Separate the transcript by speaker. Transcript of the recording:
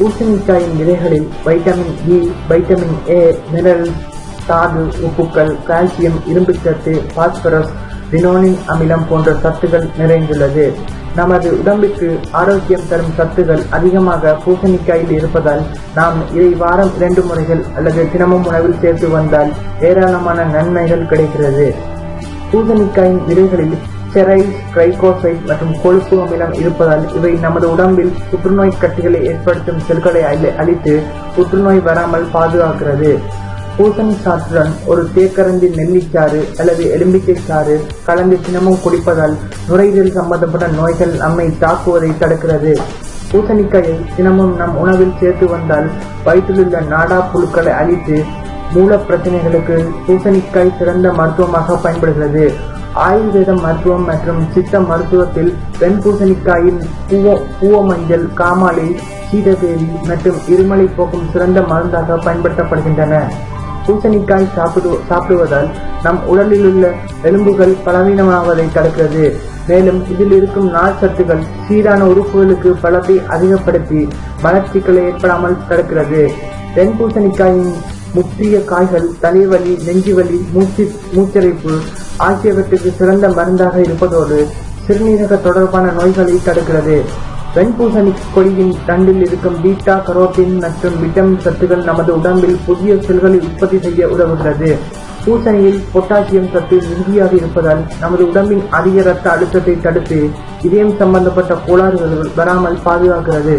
Speaker 1: பூசணிக்காயின் விதைகளில் vitamin E vitamin A mineral தாது உப்புக்கள் calcium இரும்புச்சத்து பாஸ்பரஸ் லினோனிக் அமிலம் போன்ற சத்துக்கள் நிறைந்துள்ளது. நமது உடம்புக்கு ஆரோக்கியம் தரும் சத்துகள் அதிகமாக பூசணிக்காயில் இருப்பதால் நாம் இதை வாரம் இரண்டு முறைகள் அல்லது தினமும் உணவில் சேர்த்து வந்தால் ஏராளமான நன்மைகள் கிடைக்கிறது. பூசணிக்காயின் விதைகளில் ஸ்டெரைல் ட்ரைகோசைட் மற்றும் கொழுப்பு அமிலம் இருப்பதால் இவை நமது உடம்பில் புற்றுநோய் கட்டிகளை ஏற்படுத்தும் செல்களை அழித்து புற்றுநோய் வராமல் பாதுகாக்கிறது. பூசணி சாற்றுடன் ஒரு தேக்கரந்தி நெல்லிச்சாறு அல்லது எலும்பிச்சை சாறு கலந்து தினமும் குடிப்பதால் நுரையீரல் சம்பந்தப்பட்ட நோய்கள் நம்மை தாக்குவதை தடுக்கிறது. பூசணிக்காயை தினமும் நம் உணவில் சேர்த்து வந்தால் வயிற்றிலுள்ள நாடா புழுக்களை அழித்து மூல பிரச்சனைகளுக்கு பூசணிக்காய் சிறந்த மருத்துவமாக பயன்படுகிறது. ஆயுர்வேத மருத்துவம் மற்றும் சித்த மருத்துவத்தில் வெண் பூசணிக்காயின் பூவ பூவ மஞ்சள் காமாலை சீதபேரி மற்றும் இருமலை போக்கும் சிறந்த மருந்தாக பயன்படுத்தப்படுகின்றன. பூசணிக்காய் சாப்பிடு சாப்பிடுவதால் நம் உடலில் உள்ள எலும்புகள் பலவீனமாவதை தடுக்கிறது. மேலும் இதில் இருக்கும் நார் சத்துக்கள் சீரான உறுப்புகளுக்கு பலத்தை அதிகப்படுத்தி மலச்சிக்கலை ஏற்படாமல் தடுக்கிறது. தென் பூசணிக்காயின் முற்றிய காய்கள் தலைவலி நெஞ்சுவலி மூச்சு மூச்சரைப்பு ஆகியவற்றுக்கு சிறந்த மருந்தாக இருப்பதோடு சிறுநீரக தொடர்பான நோய்களை தடுக்கிறது. வெண்பூசணி கொடியின் தண்டில் இருக்கும் பீட்டா கரோட்டின் மற்றும் விட்டமின் சத்துக்கள் நமது உடம்பில் புதிய செல்களை உற்பத்தி செய்ய உதவுகிறது. பூசணியில் பொட்டாசியம் சத்து மிகுதியாக இருப்பதால் நமது உடம்பின் அதிக ரத்த அழுத்தத்தை தடுத்து இதயம் சம்பந்தப்பட்ட கோளாறுகள் வராமல் பாதுகாக்கிறது.